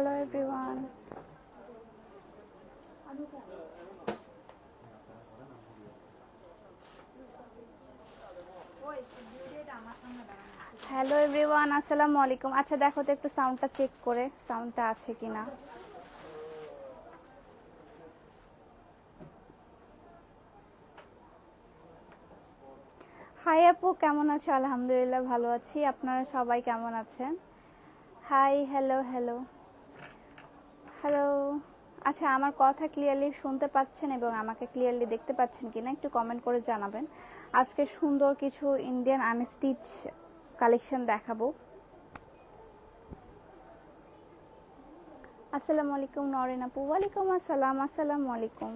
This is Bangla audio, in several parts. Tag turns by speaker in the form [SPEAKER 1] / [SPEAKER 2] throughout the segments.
[SPEAKER 1] Hello, everyone. হ্যালো এভরিওয়ান আসসালামু আলাইকুম আচ্ছা দেখো তো একটু সাউন্ডটা চেক করে সাউন্ডটা আছে কিনা। হাই আপু, কেমন আছো? আলহামদুলিল্লাহ, ভালো আছি। আপনারা সবাই কেমন আছেন? হাই হ্যালো হ্যালো হ্যালো আচ্ছা আমার কথা ক্লিয়ারলি শুনতে পাচ্ছেন এবং আমাকে ক্লিয়ারলি দেখতে পাচ্ছেন কিনা একটু কমেন্ট করে জানাবেন। আজকে সুন্দর কিছু ইন্ডিয়ান আনস্টিচ কালেকশন দেখাবো। আসসালামু আলাইকুম নরেন আপু। ওয়ালাইকুম আসসালাম, আসসালামু আলাইকুম।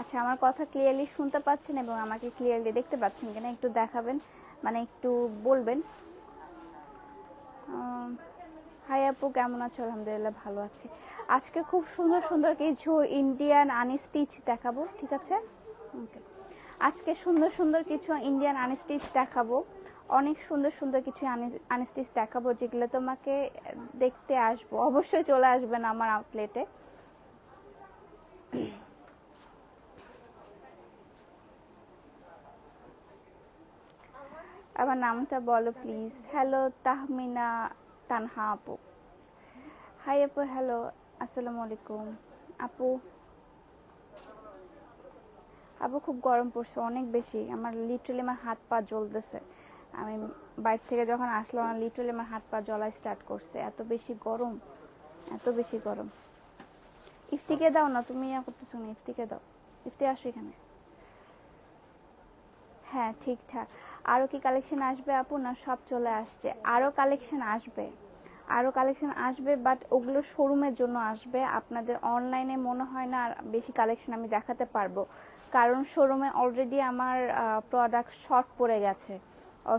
[SPEAKER 1] আচ্ছা আমার কথা ক্লিয়ারলি শুনতে পাচ্ছেন এবং আমাকে ক্লিয়ারলি দেখতে পাচ্ছেন কিনা একটু দেখাবেন মানে একটু বলবেন। হাই আপু, কেমন আছো? আলহামদুলিল্লাহ ভালো আছি। আজকে খুব সুন্দর সুন্দর কিছু ইন্ডিয়ান আনস্টিচ দেখাবো, ঠিক আছে? ওকে আজকে সুন্দর সুন্দর কিছু ইন্ডিয়ান আনস্টিচ দেখাবো। অনেক সুন্দর সুন্দর কিছু আনস্টিচ দেখাবো, যেগুলো তোমাকে দেখতে আসব। অবশ্যই চলে আসবেন আমার আউটলেটে আমার নামটা বলো প্লিজ হ্যালো তাহমিনা তানহা আপু। হাই আপু হ্যালো আসসালামু আলাইকুম। আপু আপু খুব গরম পড়ছে, অনেক বেশি। আমার লিটারালি আমার হাত পা জ্বলতেছে। আমি বাইরে থেকে যখন আসলাম, আমার লিটারালি আমার হাত পা জ্বলা স্টার্ট করছে। এত বেশি গরম, এত বেশি গরম। ইফতিকে দাও না, তুমি ইয়া করতেছো না, ইফতিকে দাও। ইফতি আসো এখানে। হ্যাঁ ঠিকঠাক। আরও কি কালেকশন আসবে আপু না সব চলে আসছে? আরও কালেকশন আসবে। আরও কালেকশন আসবে বাট ওগুলো শোরুমের জন্য আসবে। আপনাদের অনলাইনে মনে হয় না আর বেশি কালেকশন আমি দেখাতে পারব। কারণ শোরুমে অলরেডি আমার প্রোডাক্ট শর্ট পড়ে গেছে।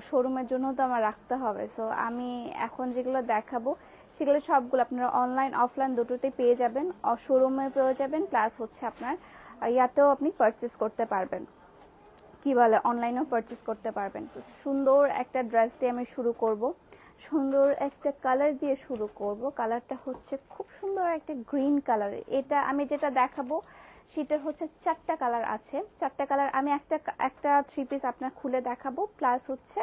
[SPEAKER 1] শোরুমের জন্য তো আমার রাখতে হবে। সো আমি এখন যেগুলো দেখাবো, সেগুলো সবগুলো আপনারা অনলাইন অফলাইন দুটোতেই পেয়ে যাবেন। শোরুমে পেয়ে যাবেন প্লাস হচ্ছে আপনার ইয়াতেও আপনি পারচেস করতে পারবেন। কি বলে অনলাইনেও পারচেস করতে পারবেন। সুন্দর একটা ড্রেস দিয়ে আমি শুরু করব। সুন্দর একটা কালার দিয়ে শুরু করব। কালারটা হচ্ছে খুব সুন্দর একটা গ্রিন কালার এটা আমি যেটা দেখাবো সেটার হচ্ছে চারটা কালার আছে। চারটা কালার আমি একটা একটা থ্রি পিস আপনার খুলে দেখাবো প্লাস হচ্ছে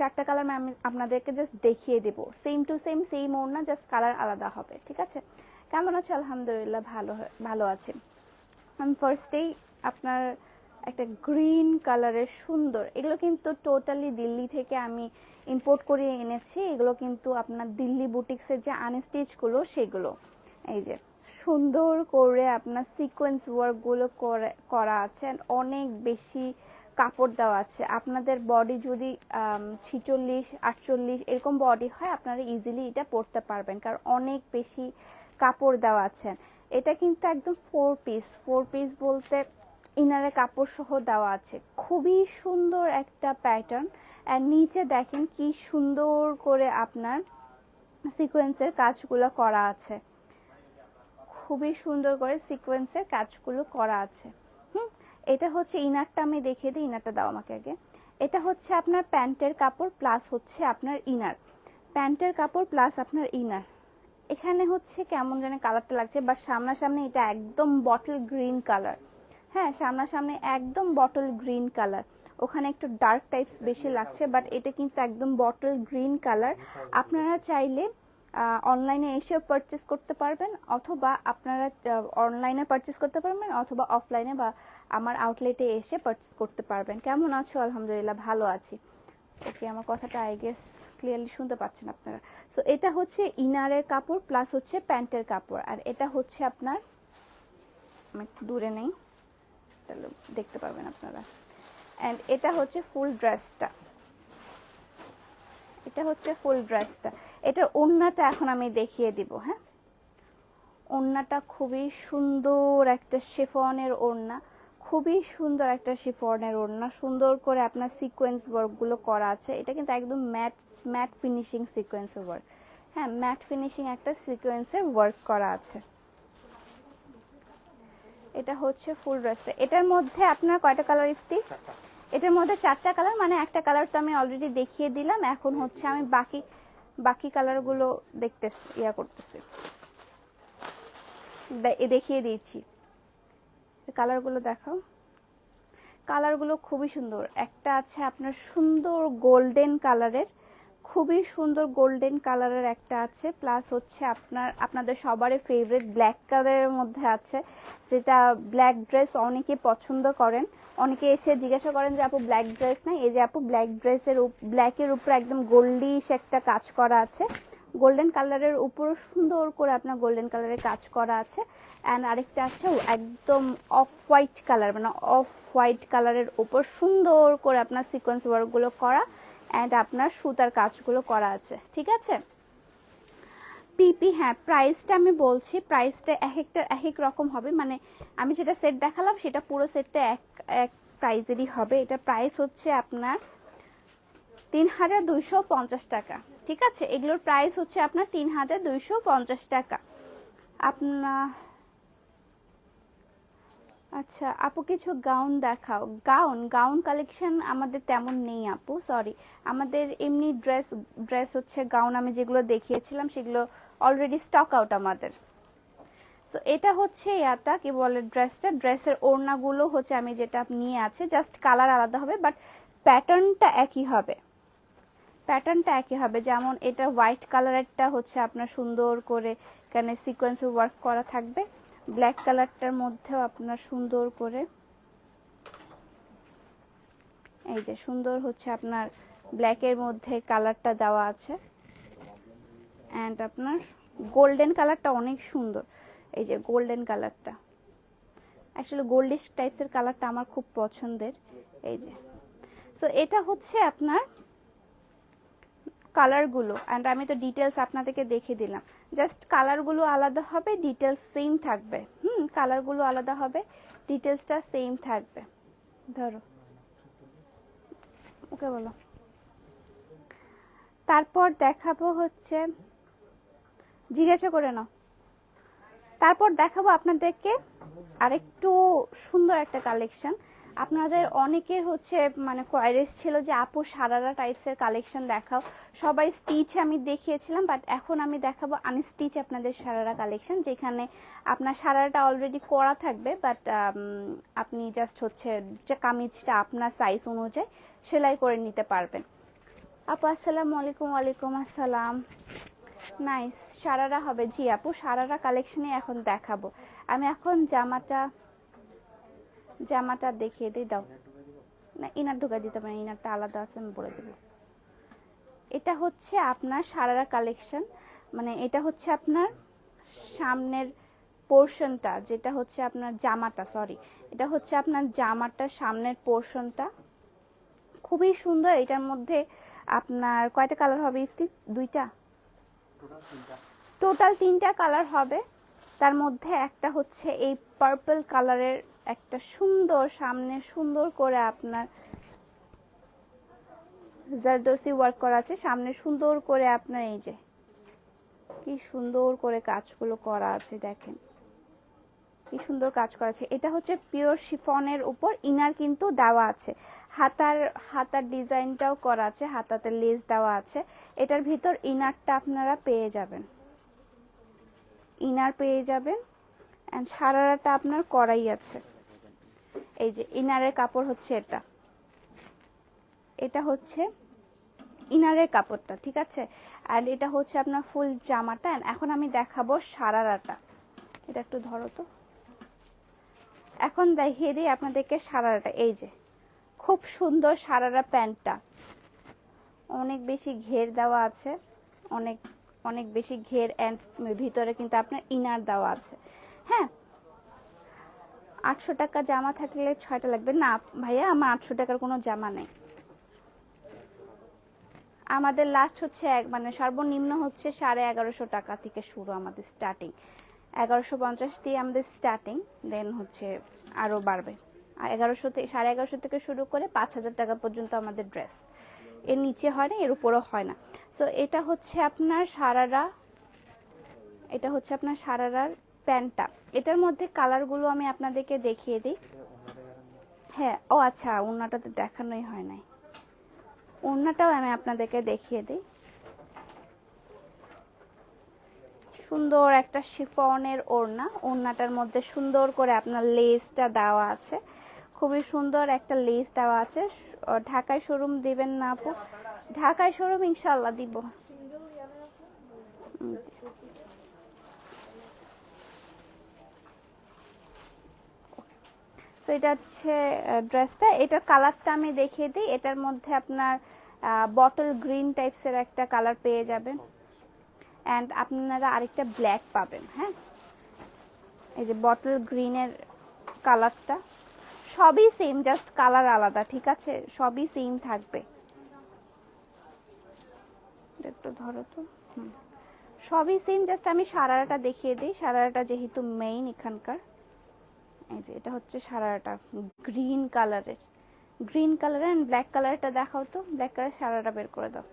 [SPEAKER 1] চারটা কালার আমি আপনাদেরকে জাস্ট দেখিয়ে দেবো। সেম টু সেম সেম ওর না জাস্ট কালার আলাদা হবে, ঠিক আছে? কেমন আছে? আলহামদুলিল্লাহ, ভালো ভালো আছে। আমি ফার্স্টেই আপনার একটা গ্রিন কালারের সুন্দর। এগুলো কিন্তু টোটালি দিল্লি থেকে আমি ইম্পোর্ট করে এনেছি। এগুলো কিন্তু আপনার দিল্লি বুটিক্সের যে আনস্টিচগুলো সেগুলো। এই যে, সুন্দর করে আপনার সিকোয়েন্স ওয়ার্কগুলো করা আছে অনেক বেশি কাপড় দেওয়া আছে। আপনাদের বডি যদি ছিচল্লিশ, আটচল্লিশ এরকম বডি হয়, আপনারা ইজিলি এটা পরতে পারবেন। কারণ অনেক বেশি কাপড় দেওয়া আছে। এটা কিন্তু একদম ফোর পিস ফোর পিস বলতে ইনারে কাপড় সহ দেওয়া আছে। খুবই সুন্দর একটা প্যাটার্ন আর নিচে দেখেন কি সুন্দর করে আপনার সিকোয়েন্সের কাজগুলো করা আছে। খুবই সুন্দর করে সিকোয়েন্সের কাজগুলো করা আছে। হুম? এটা হচ্ছে ইনারটা, আমি দেখিয়ে দিই, ইনারটা দাও আমাকে আগে। এটা হচ্ছে আপনার প্যান্টের কাপড় প্লাস হচ্ছে আপনার ইনার। প্যান্টের কাপড় প্লাস আপনার ইনার। এখানে হচ্ছে কেমন জানে কালারটা লাগছে বা সামনাসামনি এটা একদম বটল গ্রিন কালার হ্যাঁ সামনাসামনি একদম বটল গ্রিন কালার ওখানে একটু ডার্ক টাইপস বেশি লাগছে বাট এটা কিন্তু একদম বটল গ্রিন কালার আপনারা চাইলে অনলাইনে এসেও পারচেস করতে পারবেন, অথবা আপনারা অনলাইনে পারচেস করতে পারবেন, অথবা অফলাইনে বা আমার আউটলেটে এসে পারচেস করতে পারবেন। কেমন আছো? আলহামদুলিল্লাহ, ভালো আছি। ওকে আমার কথাটা আই গেস ক্লিয়ারলি শুনতে পাচ্ছেন আপনারা। সো এটা হচ্ছে ইনারের কাপড় প্লাস হচ্ছে প্যান্টের কাপড়। আর এটা হচ্ছে আপনার দূরে নেই। তাহলে দেখতে পারবেন আপনারা। অ্যান্ড এটা হচ্ছে ফুল ড্রেসটা এটা হচ্ছে ফুল ড্রেসটা এটার ওড়নাটা এখন আমি দেখিয়ে দিব হ্যাঁ? ওড়নাটা খুবই সুন্দর একটা শেফনের ওড়না। খুবই সুন্দর একটা শিফনের ওড়না। সুন্দর করে আপনার সিকোয়েন্স ওয়ার্কগুলো করা আছে। এটা কিন্তু একদম ম্যাট ম্যাট ফিনিশিং সিকোয়েন্সের ওয়ার্ক হ্যাঁ ম্যাট ফিনিশিং একটা সিকোয়েন্সের ওয়ার্ক করা আছে। এটা হচ্ছে ফুল ড্রেসটা। এটার মধ্যে আপনার কয়টা কালার ইফতি? এটার মধ্যে চারটা কালার মানে একটা কালার তো আমি অলরেডি দেখিয়ে দিলাম এখন হচ্ছে আমি বাকি বাকি কালারগুলো দেখতেছি ইয়া করতেছি। দেখিয়ে দিয়েছি। কালারগুলো দেখাও। কালারগুলো খুবই সুন্দর। একটা আছে আপনার সুন্দর গোল্ডেন কালারের খুবই সুন্দর গোল্ডেন কালারের একটা আছে প্লাস হচ্ছে আপনার, আপনাদের সবারই ফেভারিট ব্ল্যাক কালারের মধ্যে আছে, যেটা ব্ল্যাক ড্রেস অনেকে পছন্দ করেন। অনেকে এসে জিজ্ঞাসা করেন যে, আপু ব্ল্যাক ড্রেস নাই? এই যে, আপু ব্ল্যাক ড্রেসের ব্ল্যাকের উপরে একদম গোল্ডিশ একটা কাজ করা আছে। গোল্ডেন কালারের উপর সুন্দর করে আপনার গোল্ডেন কালারের কাজ করা আছে। অ্যান্ড আরেকটা আছে একদম অফ হোয়াইট কালার মানে অফ হোয়াইট কালারের উপর সুন্দর করে আপনার সিকোয়েন্স ওয়ার্কগুলো করা। অ্যান্ড আপনার সুতার কাজগুলো করা আছে, ঠিক আছে? পিপি হ্যাঁ প্রাইসটা আমি বলছি প্রাইসটা এক একটা, এক এক রকম হবে মানে আমি যেটা সেট দেখালাম, সেটা পুরো সেটটা এক এক প্রাইজেরই হবে। এটা প্রাইস হচ্ছে আপনার তিন হাজার দুইশো পঞ্চাশ টাকা, ঠিক আছে? এগুলোর প্রাইস হচ্ছে আপনার তিন হাজার দুইশো পঞ্চাশ টাকা। আপনার আচ্ছা আপু কিছু গাউন দেখাও। গাউন গাউন কালেকশন আমাদের তেমন নেই আপু সরি আমাদের এমনি ড্রেস ড্রেস হচ্ছে গাউন আমি যেগুলো দেখিয়েছিলাম, সেগুলো অলরেডি স্টক আউট আমাদের। সো এটা হচ্ছে ইয়াটা, কি বলে ড্রেসটা ড্রেসের ওড়নাগুলো হচ্ছে আমি যেটা নিয়ে আছে জাস্ট কালার আলাদা হবে বাট প্যাটার্নটা একই হবে। প্যাটার্নটা একই হবে, যেমন এটা হোয়াইট কালারেরটা হচ্ছে আপনার সুন্দর করে এখানে সিকোয়েন্স ওয়ার্ক করা থাকবে। ব্ল্যাক কালারটার মধ্যেও আপনার সুন্দর করে এই যে সুন্দর হচ্ছে আপনার ব্ল্যাকের মধ্যে কালারটা দেওয়া আছে। অ্যান্ড আপনার গোল্ডেন কালারটা অনেক সুন্দর। এই যে গোল্ডেন কালারটা অ্যাকচুয়ালি গোল্ডিশ টাইপসের কালারটা আমার খুব পছন্দের। এই যে। সো এটা হচ্ছে আপনার কালারগুলো অ্যান্ড আমি তো ডিটেলস আপনাদেরকে দেখে দিলাম। জাস্ট কালারগুলো আলাদা হবে ডিটেলস সেম থাকবে। হুম কালারগুলো আলাদা হবে ডিটেলসটা সেম থাকবে। ধরো। ওকে বলো। তারপর দেখাবো হচ্ছে, জিজ্ঞাসা করে নাও। তারপর দেখাবো আপনাদেরকে আরেকটু সুন্দর একটা কালেকশন আপনাদের অনেকের হচ্ছে মানে কোয়ারিজ ছিল যে, আপু, সারারা টাইপসের কালেকশন দেখাও। সবাই স্টিচ আমি দেখিয়েছিলাম বাট এখন আমি দেখাবো আনস্টিচ আপনাদের সারারা কালেকশন যেখানে আপনার সারারাটা অলরেডি করা থাকবে বাট আপনি জাস্ট হচ্ছে যে কামিজটা আপনার সাইজ অনুযায়ী সেলাই করে নিতে পারবেন। আপু, আসসালামু আলাইকুম, ওয়ালাইকুম আসসালাম। নাইস সারারা হবে। জি আপু, সারারা কালেকশনে এখন দেখাবো। আমি এখন জামাটা জামাটা দেখিয়ে দিই, দাও। না, ইনার ঢুকা দিতে পারি ইনারটা আলাদা আছে, আমি বলে দেবো। এটা হচ্ছে আপনার সারারা কালেকশন মানে এটা হচ্ছে আপনার সামনের পোর্শনটা যেটা হচ্ছে আপনার জামাটা সরি এটা হচ্ছে আপনার জামাটা সামনের পোর্শনটা খুবই সুন্দর এটার মধ্যে আপনার কয়টা কালার হবে ইফতি? দুইটা? টোটাল তিনটা। কালার হবে। তার মধ্যে একটা হচ্ছে এই পার্পল কালারের একটা সুন্দর সামনে সুন্দর করে আপনার জারদোসি ওয়ার্ক করা আছে সামনে সুন্দর করে আপনার এই যে, কি সুন্দর করে কাজগুলো করা আছে, দেখেন। কি সুন্দর কাজ করা আছে এটা হচ্ছে পিওর শিফনের উপর, ইনার কিন্তু দেওয়া আছে। হাতার হাতার ডিজাইনটাও করা আছে, হাতাতে লেস দেওয়া আছে। এটার ভিতর ইনারটা আপনারা পেয়ে যাবেন। ইনার পেয়ে যাবেন অ্যান্ড সারারাটা আপনার করাই আছে। এই যে, ইনারের কাপড় হচ্ছে এটা। এটা হচ্ছে ইনারের কাপড়টা, ঠিক আছে? অ্যান্ড এটা হচ্ছে আপনার ফুল জামাটা। And এখন আমি দেখাবো সারারাটা। এটা একটু ধরো তো। এখন দেখিয়ে দিই আপনাদেরকে সারারাটা। এই যে, খুব সুন্দর সারারা প্যান্টটা। অনেক বেশি ঘের দেওয়া আছে। অনেক অনেক বেশি ঘের অ্যান্ড ভিতরে কিন্তু আপনার ইনার দেওয়া আছে। হ্যাঁ? আটশো টাকা জামা থাকলে ছয়টা লাগবে। না ভাইয়া, আমার আটশো টাকার কোনো জামা নেই। আমাদের লাস্ট হচ্ছে এক মানে সর্বনিম্ন হচ্ছে সাড়ে এগারোশো টাকা থেকে শুরু আমাদের স্টার্টিং এগারোশো পঞ্চাশ দিয়ে আমাদের স্টার্টিং দেন হচ্ছে আরও বাড়বে। এগারোশো থেকে সাড়ে এগারোশো থেকে শুরু করে পাঁচ হাজার টাকা পর্যন্ত আমাদের ড্রেস এর নিচে হয় না, এর উপরও হয় না। সো এটা হচ্ছে আপনার সারারা, এটা হচ্ছে আপনার সারারার প্যান্টটা। এটার মধ্যে কালারগুলো আমি আপনাদেরকে দেখিয়ে দিই। হ্যাঁ ও আচ্ছা ওড়নাটা তো দেখানোই হয় নাই। ওড়নাটাও আমি আপনাদেরকে দেখিয়ে দিই। সুন্দর একটা শিফনের ওড়না। ওড়নাটার মধ্যে সুন্দর করে আপনার লেসটা দেওয়া আছে। খুবই সুন্দর একটা লেস দেওয়া আছে। ঢাকায় শোরুম দিবেন না আপু? ঢাকায় শোরুম ইনশাল্লাহ দিব উম, জি। সো এটা হচ্ছে ড্রেসটা এটার কালারটা আমি দেখিয়ে দিই। এটার মধ্যে আপনার বটল গ্রিন টাইপসের একটা কালার পেয়ে যাবেন। অ্যান্ড আপনারা আরেকটা ব্ল্যাক পাবেন হ্যাঁ? এই যে বটল গ্রিনের কালারটা সবই সেম জাস্ট কালার আলাদা, ঠিক আছে? সবই সেম থাকবে। একটু ধরো তো। হুম। সবই সেম জাস্ট আমি সারারাটা দেখিয়ে দিই। সারারাটা যেহেতু মেইন এখানকার। এই যে, এটা হচ্ছে সারাটা গ্রিন কালারের গ্রিন কালারের অ্যান্ড ব্ল্যাক কালারটা দেখাও তো। ব্ল্যাক কালার সারাটা বের করে দাও।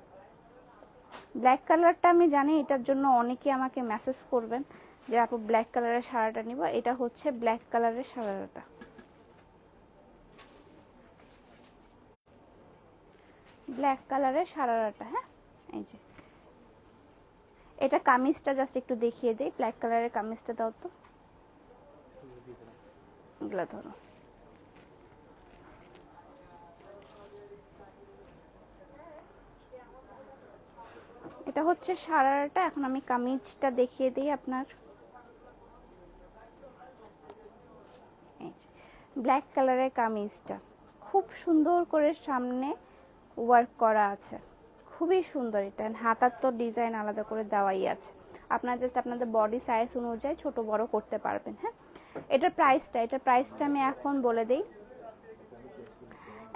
[SPEAKER 1] ব্ল্যাক কালারটা আমি জানি এটার জন্য অনেকে আমাকে মেসেজ করবেন যে, আপু ব্ল্যাক কালারের সারাটা নিব। এটা হচ্ছে ব্ল্যাক কালারের সারাটা। ব্ল্যাক কালারের সারারাটা হ্যাঁ? এই যে। এটা কামিজটা জাস্ট একটু দেখিয়ে দিই। ব্ল্যাক কালারের কামিজটা দাও তো। এগুলো ধরো। এটা হচ্ছে সারারাটা, এখন আমি কামিজটা দেখিয়ে দিই আপনার। ব্ল্যাক কালারের কামিজটা। খুব সুন্দর করে সামনে ওয়ার্ক করা আছে। খুবই সুন্দর এটা। হাতার তো ডিজাইন আলাদা করে দেওয়াই আছে। আপনার জাস্ট আপনাদের বডি সাইজ অনুযায়ী ছোট বড় করতে পারবেন হ্যাঁ? এটার প্রাইসটা এটা প্রাইসটা আমি এখন বলে দিই।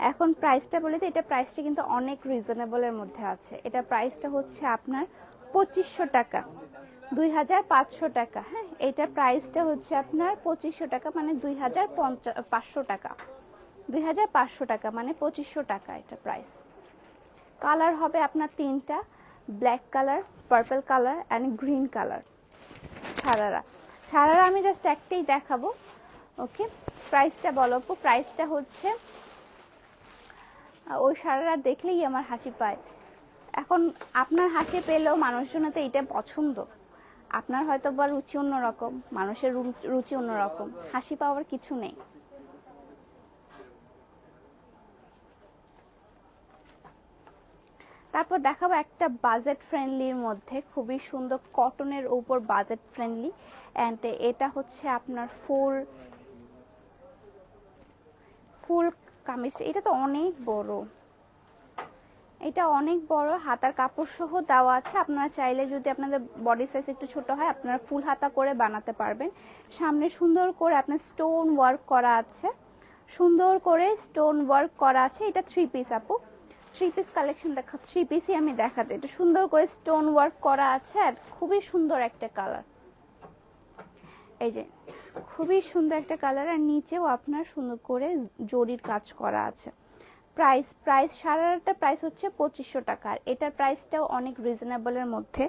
[SPEAKER 1] এখন প্রাইসটা বলে দিই, এটা প্রাইসটা কিন্তু অনেক রিজনেবলের মধ্যে আছে। এটা প্রাইসটা হচ্ছে আপনার পঁচিশশো টাকা, দুই হাজার পাঁচশো টাকা হ্যাঁ? এটার প্রাইসটা হচ্ছে আপনার পঁচিশশো টাকা মানে দুই হাজার পঞ্চা, পাঁচশো টাকা, দুই হাজার পাঁচশো টাকা মানে পঁচিশশো টাকা এটা প্রাইস কালার হবে আপনার তিনটা black colour purple colour and green colour sharara sharara আমি জাস্ট একটাই দেখাবো ওকে প্রাইসটা বলো আপু প্রাইসটা হচ্ছে ওই সারারা দেখলেই আমার হাসি পায়। এখন আপনার হাসি পেলেও মানুষজনের তো এটা পছন্দ। আপনার হয়তো বা রুচি অন্যরকম, মানুষের রুচি অন্যরকম, হাসি পাওয়ার কিছু নেই। তারপর দেখাবো একটা বাজেট ফ্রেন্ডলির মধ্যে, খুবই সুন্দর কটনের উপর বাজেট ফ্রেন্ডলি অ্যান্ড এটা হচ্ছে আপনার ফুল ফুল কামিজ। এটা তো অনেক বড়। এটা অনেক বড়, হাতার কাপড় সহ দেওয়া আছে। আপনারা চাইলে যদি আপনাদের বডি সাইজ একটু ছোট হয়, আপনারা ফুল হাতা করে বানাতে পারবেন। সামনে সুন্দর করে আপনার স্টোন ওয়ার্ক করা আছে। সুন্দর করে স্টোন ওয়ার্ক করা আছে। এটা থ্রি পিস আপু। থ্রি পিস কালেকশন দেখা থ্রি পিসই আমি দেখাচ্ছি এটা সুন্দর করে স্টোন ওয়ার্ক করা আছে আর খুবই সুন্দর একটা কালার এই যে, খুবই সুন্দর একটা কালার আর নিচেও আপনার সুন্দর করে জরির কাজ করা আছে। প্রাইস প্রাইস সারাটা প্রাইস হচ্ছে পঁচিশশো টাকা। আর এটার প্রাইসটাও অনেক রিজনেবলের মধ্যে।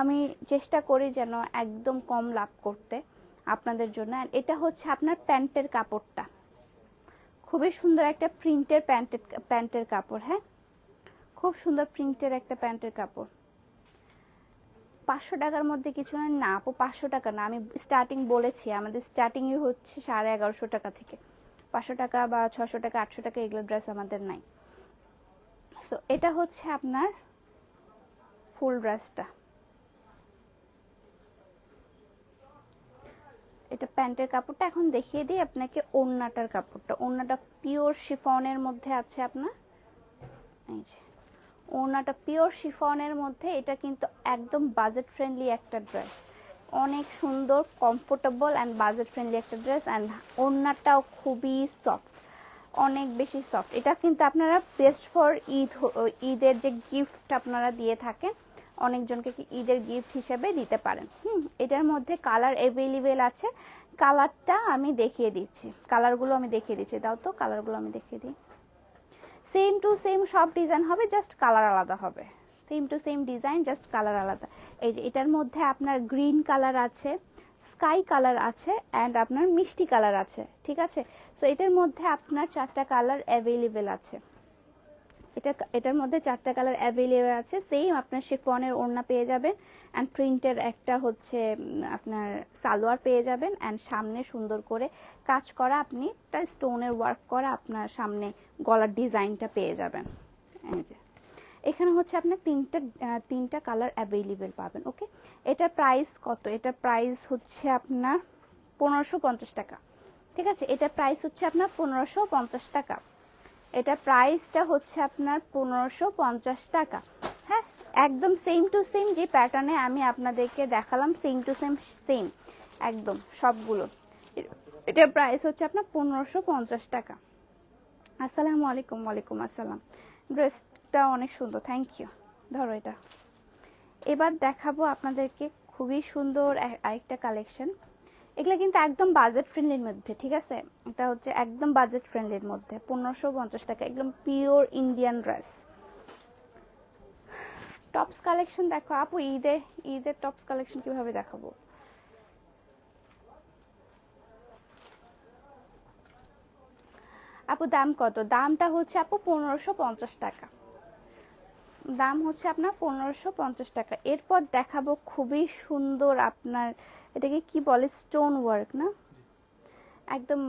[SPEAKER 1] আমি চেষ্টা করি যেন একদম কম লাভ করতে আপনাদের জন্য। আর এটা হচ্ছে আপনার প্যান্টের কাপড়টা। খুবই সুন্দর একটা প্রিন্টের প্যান্টের প্যান্টের কাপড় হ্যাঁ? খুব সুন্দর প্রিন্টের একটা প্যান্টের কাপড়। পাঁচশো টাকার মধ্যে কিছু না না আপু পাঁচশো টাকা না, আমি স্টার্টিং বলেছি, আমাদের স্টার্টিংই হচ্ছে সাড়ে এগারোশো টাকা থেকে। পাঁচশো টাকা বা ছশো টাকা, আটশো টাকা এগুলো ড্রেস আমাদের নাই। সো এটা হচ্ছে আপনার ফুল ড্রেসটা এটা প্যান্টের কাপড়টা এখন দেখিয়ে দিই আপনাকে ওড়নাটার কাপড়টা। ওড়নাটা পিওর শিফনের মধ্যে আছে আপনার। এই যে। ওড়নাটা পিওর শিফনের মধ্যে, এটা কিন্তু একদম বাজেট ফ্রেন্ডলি একটা ড্রেস অনেক সুন্দর কমফোর্টেবল অ্যান্ড বাজেট ফ্রেন্ডলি একটা ড্রেস অ্যান্ড ওড়নাটাও খুবই সফট অনেক বেশি সফট এটা কিন্তু আপনারা বেস্ট ফর ঈদ ঈদের যে গিফট আপনারা দিয়ে থাকেন, অনেকজনকে কি ঈদের গিফট হিসেবে দিতে পারেন। হুম, এটার মধ্যে কালার অ্যাভেলেবেল আছে। কালারটা আমি দেখিয়ে দিচ্ছি। কালারগুলো আমি দেখিয়ে দিচ্ছি। দাও তো কালারগুলো আমি দেখিয়ে দিই। সেম টু সেম সব ডিজাইন হবে জাস্ট কালার আলাদা হবে। Same to same design just colour আলাদা। এই যে এটার মধ্যে আপনার গ্রিন কালার আছে স্কাই কালার আছে অ্যান্ড আপনার মিষ্টি কালার আছে, ঠিক আছে? সো এটার মধ্যে আপনার চারটা কালার অ্যাভেলেবেল আছে। এটা এটার মধ্যে চারটা কালার অ্যাভেলেবেল আছে। সেম আপনার শিফনের ওড়না পেয়ে যাবেন অ্যান্ড প্রিন্টের একটা হচ্ছে আপনার সালোয়ার পেয়ে যাবেন অ্যান্ড সামনে সুন্দর করে কাজ করা আপনি একটা স্টোনের ওয়ার্ক করা আপনার সামনে গলার ডিজাইনটা পেয়ে যাবেন। এখানে হচ্ছে আপনার তিনটা তিনটা কালার অ্যাভেলেবেল পাবেন ওকে এটার প্রাইস কত? এটার প্রাইস হচ্ছে আপনার পনেরোশো পঞ্চাশ টাকা, ঠিক আছে? এটার প্রাইস হচ্ছে আপনার পনেরোশো পঞ্চাশ টাকা। এটা প্রাইসটা হচ্ছে আপনার পনেরোশো পঞ্চাশ টাকা। হ্যাঁ একদম সেম টু সেম যে প্যাটার্নে আমি আপনাদেরকে দেখালাম সেম টু সেম সেম একদম সবগুলো। এ- এটার প্রাইস হচ্ছে আপনার পনেরোশো পঞ্চাশ টাকা। আসসালামু আলাইকুম, ওয়ালাইকুম আসসালাম। ড্রেসটা অনেক সুন্দর থ্যাংক ইউ ধরো এটা। এবার দেখাবো আপনাদেরকে খুবই সুন্দর আরেকটা কালেকশন এগুলো কিন্তু একদম বাজেট ফ্রেন্ডলির মধ্যে, ঠিক আছে? এটা হচ্ছে একদম বাজেট ফ্রেন্ডলির মধ্যে, পনেরোশো পঞ্চাশ টাকা, একদম pure Indian dress tops collection দেখো, আপু, ঈদে, ঈদের টপস কালেকশন কীভাবে দেখাবো? আপু, দাম কত? দামটা হচ্ছে আপু পনেরোশো পঞ্চাশ টাকা। দাম হচ্ছে আপনার পনেরোশো পঞ্চাশ টাকা। এরপর দেখাবো খুবই সুন্দর আপনার এটাকে কি বলে? স্টোন ওয়ার্ক না? একদম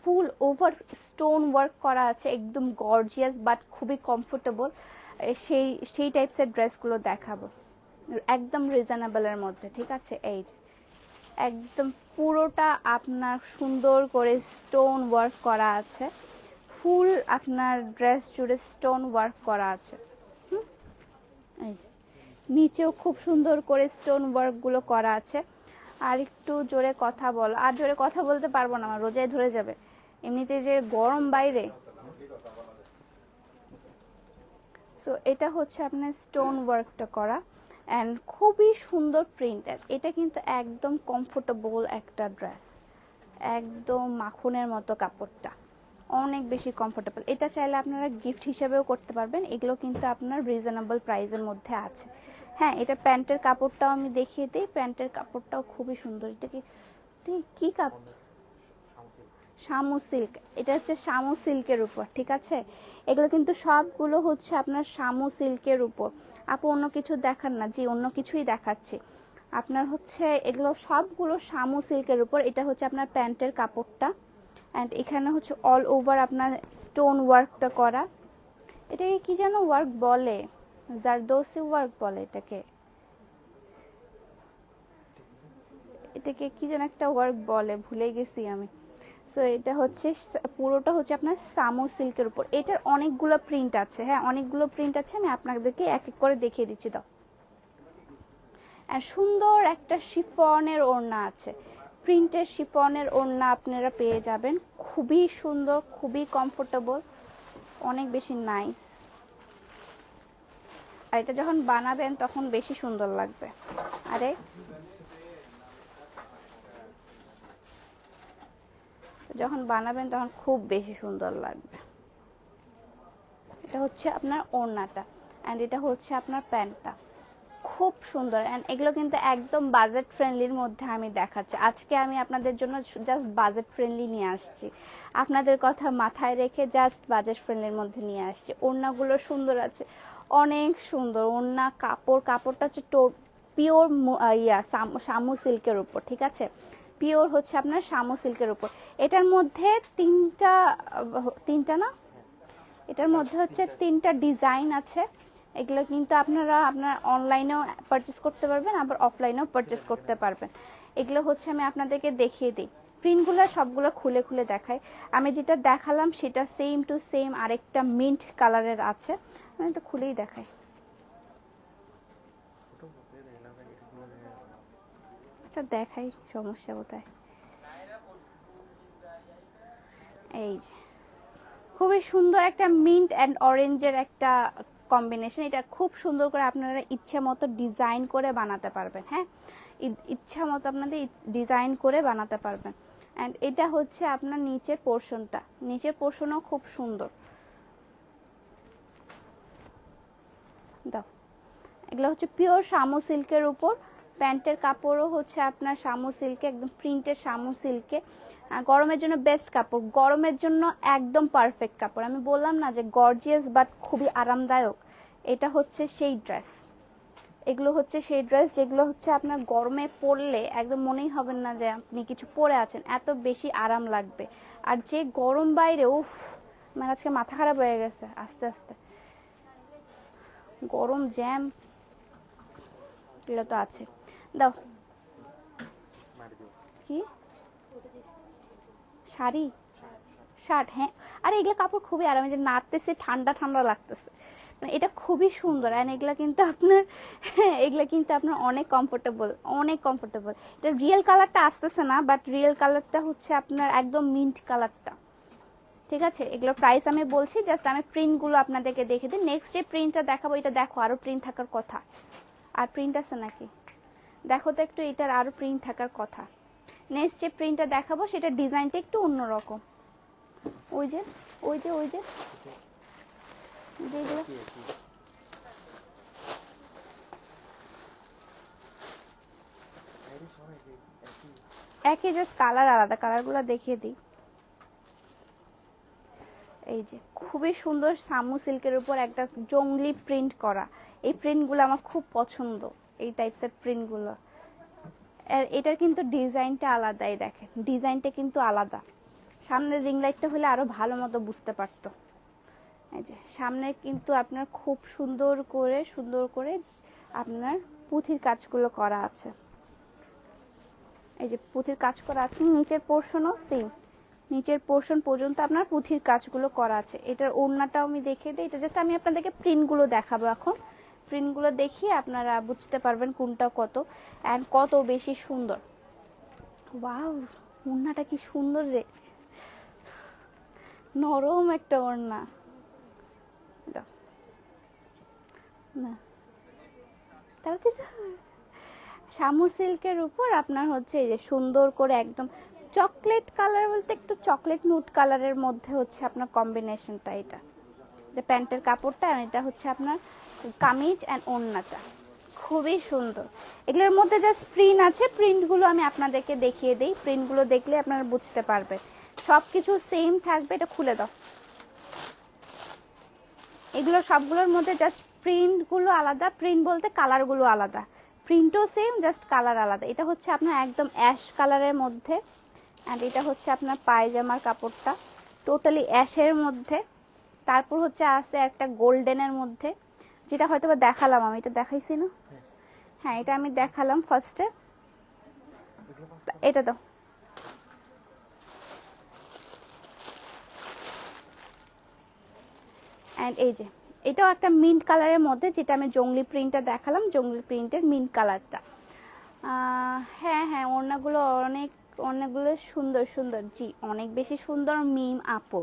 [SPEAKER 1] ফুল ওভার স্টোন ওয়ার্ক করা আছে, একদম গর্জিয়াস বাট খুবই কমফোর্টেবল সেই সেই টাইপসের ড্রেসগুলো দেখাবো। একদম রিজনেবলের মধ্যে, ঠিক আছে? এই একদম পুরোটা আপনার সুন্দর করে স্টোন ওয়ার্ক করা আছে। ফুল আপনার ড্রেস জুড়ে স্টোন ওয়ার্ক করা আছে? এই যে, নিচেও খুব সুন্দর করে স্টোন ওয়ার্কগুলো করা আছে। আর একটু জোরে কথা বল। আর জোরে কথা বলতে পারব না আমার, রোজায় ধরে যাবে। এমনিতে যে গরম বাইরে। সো এটা হচ্ছে আপনার স্টোন ওয়ার্কটা করা। অ্যান্ড খুবই সুন্দর প্রিন্টার এটা কিন্তু একদম কমফোর্টেবল একটা ড্রেস একদম মাখনের মতো কাপড়টা। অনেক বেশি কমফোর্টেবল এটা চাইলে আপনারা গিফট হিসেবেও করতে পারবেন। এগুলো কিন্তু আপনার রিজনেবল প্রাইসের মধ্যে আছে। হ্যাঁ এটা প্যান্টের কাপড়টাও আমি দেখিয়ে দিই। প্যান্টের কাপড়টাও খুবই সুন্দর। এটা কি কি কাপড় শামু সিল্ক। এটা হচ্ছে শামু সিল্কের উপর, ঠিক আছে? এগুলো কিন্তু সবগুলো হচ্ছে আপনার শামু সিল্কের উপর। আপু অন্য কিছু দেখান না। জি, অন্য কিছুই দেখাচ্ছি। আপনার হচ্ছে এগুলো সবগুলো শামু সিল্কের উপর। এটা হচ্ছে আপনার প্যান্টের কাপড়টা। অ্যান্ড এখানে হচ্ছে অল ওভার আপনার স্টোন ওয়ার্কটা করা। এটাকে কি যেন ওয়ার্ক বলে? জারদৌসি ওয়ার্ক বলে এটাকে। এটাকে কি যেন একটা ওয়ার্ক বলে, ভুলে গেছি আমি। সো এটা হচ্ছে পুরোটা হচ্ছে আপনার সামো সিল্কের উপর। এটার অনেকগুলো প্রিন্ট আছে হ্যাঁ অনেকগুলো প্রিন্ট আছে, আমি আপনাদেরকে এক এক করে দেখিয়ে দিচ্ছি, দাও। আর সুন্দর একটা শিফনের ওড়না আছে। প্রিন্টের শিফনের ওড়না আপনারা পেয়ে যাবেন। খুবই সুন্দর, খুবই কমফোর্টেবল অনেক বেশি নাইস আর এটা যখন বানাবেন তখন বেশি সুন্দর লাগবে। আরে। যখন বানাবেন তখন খুব বেশি সুন্দর লাগবে। এটা হচ্ছে আপনার ওড়নাটা অ্যান্ড এটা হচ্ছে আপনার প্যান্টটা খুব সুন্দর অ্যান্ড এগুলো কিন্তু একদম বাজেট ফ্রেন্ডলির মধ্যে আমি দেখাচ্ছি। আজকে আমি আপনাদের জন্য জাস্ট বাজেট ফ্রেন্ডলি নিয়ে আসছি। আপনাদের কথা মাথায় রেখে জাস্ট বাজেট ফ্রেন্ডলির মধ্যে নিয়ে আসছি। ওড়নাগুলো সুন্দর আছে। অনেক সুন্দর। ওড়না, কাপড়, কাপড়টা হচ্ছে টো পিওর ইয়া শামু সিল্কের উপর, ঠিক আছে? পিওর হচ্ছে আপনার শামু সিল্কের উপর। এটার মধ্যে তিনটা তিনটা না? এটার মধ্যে হচ্ছে তিনটা ডিজাইন আছে। এগুলো কিন্তু আপনারা, আপনার অনলাইনেও পারচেস করতে পারবেন, আবার অফলাইনেও পারচেস করতে পারবেন। এগুলো হচ্ছে আমি আপনাদেরকে দেখিয়ে দিই। প্রিন্টগুলো সবগুলো খুলে খুলে দেখাই। আমি যেটা দেখালাম সেটা সেম টু সেম আরেকটা মিন্ট কালারের আছে। আমি এটা খুলেই দেখাই আচ্ছা দেখাই সমস্যা কোথায়। এই যে, খুবই সুন্দর একটা মিন্ট অ্যান্ড অরেঞ্জের একটা কম্বিনেশন এটা খুব সুন্দর করে আপনারা ইচ্ছা মতো ডিজাইন করে বানাতে পারবেন হ্যাঁ? ইচ্ছা মতো আপনাদের ডিজাইন করে বানাতে পারবেন। অ্যান্ড এটা হচ্ছে আপনার নিচের পোর্শনটা নিচের পোর্শনও খুব সুন্দর। দাও। এগুলো হচ্ছে পিওর শামু সিল্কের উপর। প্যান্টের কাপড়ও হচ্ছে আপনার শামু সিল্কে, একদম প্রিন্টের শামু সিল্কে। গরমের জন্য বেস্ট কাপড়। গরমের জন্য একদম পারফেক্ট কাপড়। আমি বললাম না যে গর্জিয়াস বাট খুবই আরামদায়ক। এটা হচ্ছে সেই ড্রেস এগুলো হচ্ছে সেই ড্রেস যেগুলো হচ্ছে আপনার গরমে পরলে একদম মনেই হবেন না যে আপনি কিছু পরে আছেন। এত বেশি আরাম লাগবে। আর যে গরম বাইরে, উফ, আমার আজকে মাথা খারাপ হয়ে গেছে, আস্তে আস্তে। গরম জ্যাম এগুলো তো আছে। দাও। কি? শাড়ি? শার্ট হ্যাঁ। আরে এগুলো কাপড় খুবই আরাম যে নাড়তেছে, ঠান্ডা ঠান্ডা লাগতেছে। মানে এটা খুবই সুন্দর আর এগুলো কিন্তু আপনার এগুলো কিন্তু আপনার অনেক কমফোর্টেবল অনেক কমফোর্টেবল এটা রিয়েল কালারটা আসতেছে না বাট রিয়েল কালারটা হচ্ছে আপনার একদম মিন্ট কালারটা ঠিক আছে? এগুলো প্রাইস আমি বলছি জাস্ট আমি প্রিন্টগুলো আপনাদেরকে দেখে দিই। নেক্সট যে প্রিন্টটা দেখাবো, এটা দেখো আরও প্রিন্ট থাকার কথা। আর প্রিন্ট আছে নাকি? দেখো তো একটু, এটার আরও প্রিন্ট থাকার কথা। নেক্সট যে প্রিন্টটা দেখাবো, সেটা ডিজাইনটা একটু অন্যরকম। ওই যে ওই যে ওই যে। একই জাস্ট কালার আলাদা কালারগুলো দেখিয়ে দিই। এই যে, খুবই সুন্দর সামু সিল্কের উপর একটা জঙ্গলি প্রিন্ট করা। এই প্রিন্টগুলো আমার খুব পছন্দ, এই টাইপসের প্রিন্টগুলো আর এটার কিন্তু ডিজাইনটা আলাদাই, দেখেন। ডিজাইনটা কিন্তু আলাদা। সামনের রিং লাইটটা হলে আরও ভালো মতো বুঝতে পারতো। এই যে, সামনে কিন্তু আপনার খুব সুন্দর করে সুন্দর করে আপনার পুঁথির কাজগুলো করা আছে। এই যে, পুঁথির কাজ করা আছে, নিচের পোর্শনও সেম নিচের পোর্শন পর্যন্ত আপনার পুঁথির কাজগুলো করা আছে। এটার ওড়নাটাও আমি দেখিয়ে দিই। এটা জাস্ট আমি আপনাদেরকে প্রিন্টগুলো দেখাবো এখন। প্রিন্টগুলো দেখিয়ে আপনারা বুঝতে পারবেন কোনটা কত অ্যান্ড কত বেশি সুন্দর। ওয়াও ওড়নাটা কি সুন্দর রে। নরম একটা ওড়না। না। দাও। শামু সিল্কের উপর আপনার হচ্ছে এই যে সুন্দর করে একদম চকলেট কালার বলতে একটু চকলেট নুট কালারের মধ্যে হচ্ছে আপনার কম্বিনেশনটা এটা। যে প্যান্টের কাপড়টা এটা হচ্ছে আপনার কামিজ অ্যান্ড ওড়নাটা। খুবই সুন্দর। এগুলোর মধ্যে যা প্রিন্ট আছে প্রিন্টগুলো আমি আপনাদেরকে দেখিয়ে দিই। প্রিন্টগুলো দেখলে আপনারা বুঝতে পারবেন। সব কিছু সেম থাকবে, এটা খুলে দাও। এগুলো সবগুলোর মধ্যে জাস্ট প্রিন্টগুলো আলাদা। প্রিন্ট বলতে কালারগুলো আলাদা। প্রিন্টও সেম জাস্ট কালার আলাদা। এটা হচ্ছে আপনার একদম অ্যাশ কালারের মধ্যে। অ্যান্ড এটা হচ্ছে আপনার পায়জামার কাপড়টা। টোটালি অ্যাশের মধ্যে। তারপর হচ্ছে আছে একটা গোল্ডেনের মধ্যে। যেটা হয়তো বা দেখালাম আমি। এটা দেখাইছি না? হ্যাঁ এটা আমি দেখালাম ফার্স্টে এটা তো অ্যান্ড এই যে, এটাও একটা মিন্ট কালারের মধ্যে, যেটা আমি জঙ্গলি প্রিন্টটা দেখালাম। জঙ্গলি প্রিন্টের মিন্ট কালারটা হ্যাঁ হ্যাঁ ওড়নাগুলো অনেক অনেকগুলো সুন্দর সুন্দর, জি, অনেক বেশি সুন্দর মিম আপু।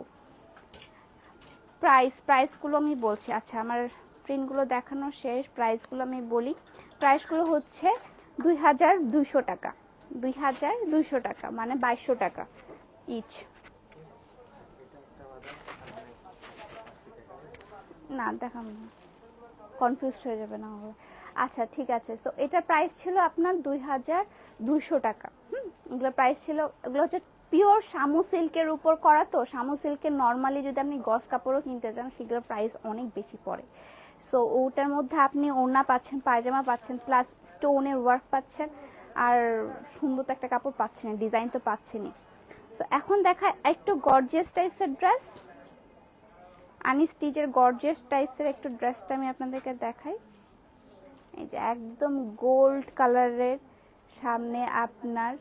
[SPEAKER 1] প্রাইস, প্রাইসগুলো আমি বলছি। আচ্ছা আমার প্রিন্টগুলো দেখানো শেষ, প্রাইসগুলো আমি বলি। প্রাইসগুলো হচ্ছে দুই হাজার দুইশো টাকা। দুই হাজার দুইশো টাকা মানে বাইশশো টাকা ইচ না দেখাম কনফিউজ হয়ে যাবে না। আচ্ছা ঠিক আছে। সো এটার প্রাইস ছিল আপনার দুই হাজার দুইশো টাকা। হুম এগুলোর প্রাইস ছিল, এগুলো হচ্ছে পিওর শামু সিল্কের উপর করা তো শামু সিল্কের নর্মালি যদি আপনি গস কাপড়ও কিনতে চান, সেগুলোর প্রাইস অনেক বেশি পড়ে। সো ওটার মধ্যে আপনি ওড়না পাচ্ছেন, পায়জামা পাচ্ছেন প্লাস স্টোনের ওয়ার্ক পাচ্ছেন, আর সুন্দর তো একটা কাপড় পাচ্ছেন ডিজাইন তো পাচ্ছেনই সো এখন দেখা একটু গর্জিয়াস টাইপসের ড্রেস আনি স্টিচের গর্জিয়াস টাইপসের একটু ড্রেসটা আমি আপনাদেরকে দেখাই। এই যে একদম গোল্ড কালারের সামনে আপনার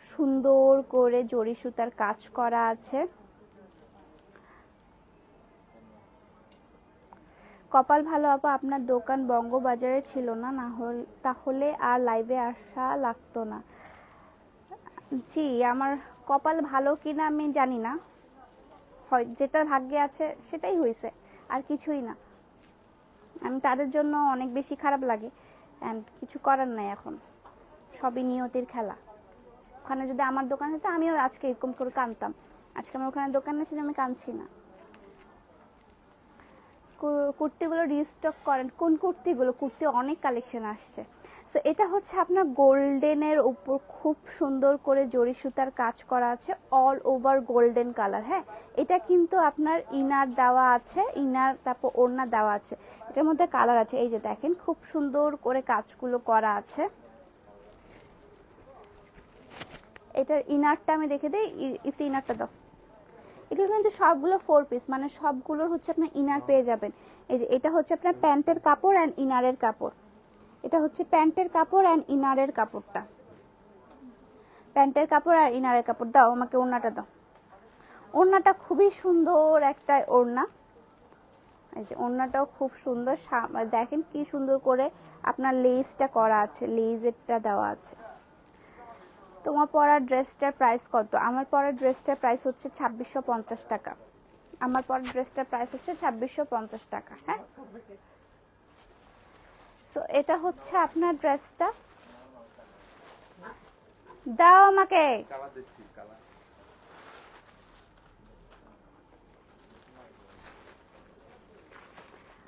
[SPEAKER 1] সুন্দর করে জরি সুতার কাজ করা আছে। কপাল ভালো আপা, আপনার দোকান বঙ্গবাজারে ছিল না না হল- তাহলে আর লাইভে আসা লাগতো না। জি, আমার কপাল ভালো কিনা আমি জানি না। হয়, যেটা ভাগ্যে আছে সেটাই হয়েছে আর কিছুই না। আমি তাদের জন্য অনেক বেশি খারাপ লাগে অ্যান্ড কিছু করার নাই এখন। সবই নিয়তির খেলা। ওখানে যদি আমার দোকান হতো, আমিও আজকে এরকম করে কানতাম। আজকে আমার ওখানে দোকান আছে আমি কাঁদছি না। কুর্তিগুলো রিস্টক করেন। কোন কুর্তিগুলো? কুর্তি অনেক কালেকশন আসছে। সো এটা হচ্ছে আপনার গোল্ডেনের উপর খুব সুন্দর করে জরি সুতার কাজ করা আছে অল ওভার গোল্ডেন কালার হ্যাঁ? এটা কিন্তু আপনার ইনার দেওয়া আছে, ইনার, তারপর ওড়না দেওয়া আছে। এটার মধ্যে কালার আছে। এই যে দেখেন, খুব সুন্দর করে কাজগুলো করা আছে। এটার ইনারটা আমি দেখে দিই ইফতি ইনারটা দাও। এগুলো কিন্তু সবগুলো ফোর পিস মানে সবগুলোর হচ্ছে আপনার ইনার পেয়ে যাবেন। এই যে এটা হচ্ছে আপনার প্যান্টের কাপড় অ্যান্ড ইনারের কাপড়। এটা হচ্ছে প্যান্টের কাপড় অ্যান্ড ইনারের কাপড়টা। প্যান্টের কাপড় আর ইনারের কাপড়, দাও আমাকে ওড়নাটা দাও। ওড়নাটা খুবই সুন্দর একটা ওড়না। এই যে ওড়নাটাও খুব সুন্দর দেখেন কি সুন্দর করে আপনার লেসটা করা আছে লেজেরটা দেওয়া আছে। তোমার পরার ড্রেসটার প্রাইস কত? আমার পরার ড্রেসটার প্রাইস হচ্ছে ছাব্বিশশো পঞ্চাশ টাকা। আমার পরার ড্রেসটার প্রাইস হচ্ছে ছাব্বিশশো পঞ্চাশ টাকা হ্যাঁ? সো এটা হচ্ছে আপনার ড্রেসটা দাও আমাকে।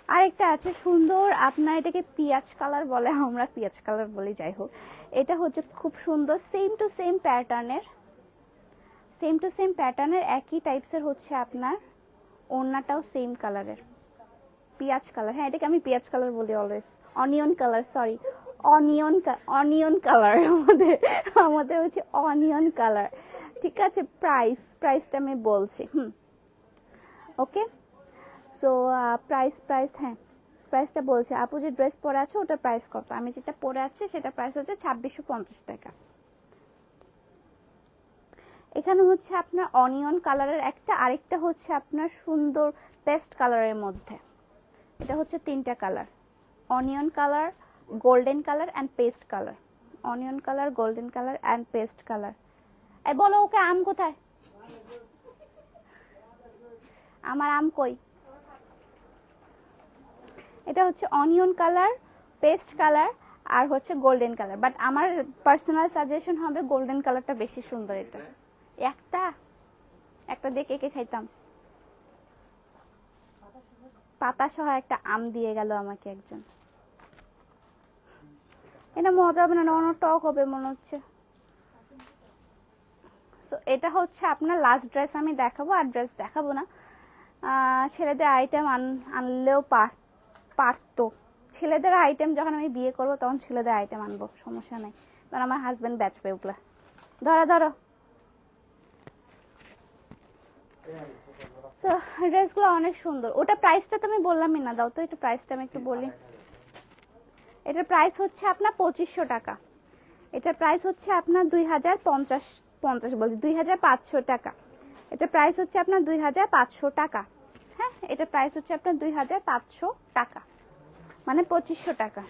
[SPEAKER 1] আরেকটা আছে সুন্দর, আপনার এটাকে পিঁয়াজ কালার বলে, আমরা পিঁয়াজ কালার বলি, যাই হোক। এটা হচ্ছে খুব সুন্দর সেম টু সেম প্যাটার্নের সেম টু সেম প্যাটার্নের একই টাইপসের হচ্ছে আপনার ওড়নাটাও সেম কালারের পিঁয়াজ কালার হ্যাঁ এটাকে আমি পিঁয়াজ কালার বলি always onion colour sorry onion onion colour আমাদের আমাদের হচ্ছে অনিয়ন কালার ঠিক আছে প্রাইস প্রাইসটা আমি বলছি, hmm okay so price price হ্যাঁ প্রাইসটা বলছে, আপু যে ড্রেস পরে আছে, ওটার প্রাইস কত? আমি যেটা পরে আছে, সেটা প্রাইস হচ্ছে ছাব্বিশশো পঞ্চাশ টাকা। এখানে হচ্ছে আপনার অনিয়ন কালারের একটা, আরেকটা হচ্ছে আপনার সুন্দর পেস্ট কালারের মধ্যে। এটা হচ্ছে তিনটা colour onion colour golden colour and paste colour onion colour golden colour and paste colour এই বলো ওকে, আম কোথায়? আমার আম কই? এটা হচ্ছে অনিয়ন কালার পেস্ট কালার আর হচ্ছে গোল্ডেন কালার বাট আমার পার্সোনাল সাজেশন হবে গোল্ডেন কালারটা বেশি সুন্দর এটা। একটা? একটা দেখে কে খাইতাম? পাতা সহ একটা আম দিয়ে গেল আমাকে একজন। এটা মজা হবে না অন্য টক হবে মনে হচ্ছে। So, এটা হচ্ছে আপনার লাস্ট ড্রেস আমি দেখাবো আর ড্রেস দেখাবো না। ছেলেদের আইটেম আনলেও পার- পারতো। ছেলেদের আইটেম যখন আমি বিয়ে করব, তখন ছেলেদের আইটেম আনব, সমস্যা নাই। কারণ আমার হাজবেন্ড বেচবে ওগুলা। ধরো ধরো। সো ড্রেসগুলো অনেক সুন্দর। ওটা প্রাইসটা তো আমি বললামই না, দাও তো একটু প্রাইসটা আমি একটু বলি। এটার প্রাইস হচ্ছে আপনার পঁচিশশো টাকা। এটার প্রাইস হচ্ছে আপনার দুই হাজার পঞ্চাশ পঞ্চাশ বলছি, দুই হাজার পাঁচশো টাকা। এটার প্রাইস হচ্ছে আপনার দুই হাজার পাঁচশো টাকা। হ্যাঁ এটার প্রাইস হচ্ছে আপনার দুই হাজার পাঁচশো টাকা। মানে পঁচিশশো টাকা।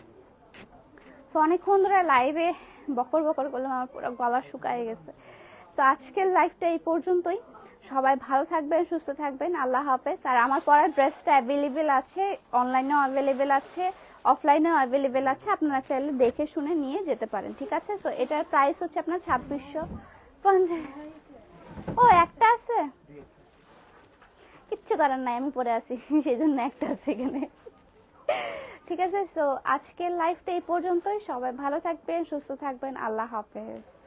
[SPEAKER 1] তো অনেকক্ষণ ধরে লাইভে বকর বকর করলাম, আমার পুরো গলা শুকায় গেছে। তো আজকের লাইফটা এই পর্যন্তই। সবাই ভালো থাকবেন, সুস্থ থাকবেন, আল্লাহ হাফেজ। আর আমার পরার ড্রেসটা অ্যাভেলেবেল আছে অনলাইনেও অ্যাভেলেবেল আছে অফলাইনেও অ্যাভেলেবেল আছে। আপনারা চাইলে দেখে শুনে নিয়ে যেতে পারেন, ঠিক আছে? তো এটার প্রাইস হচ্ছে আপনার ছাব্বিশশো পঞ্চাশ। ও, একটা আছে? কিচ্ছু করার নাই, আমি পরে আছি। সেই জন্য একটা আছে এখানে। ঠিক আছে? সো আজকের লাইফটা এই পর্যন্তই। সবাই ভালো থাকবেন সুস্থ থাকবেন। আল্লাহ হাফেজ।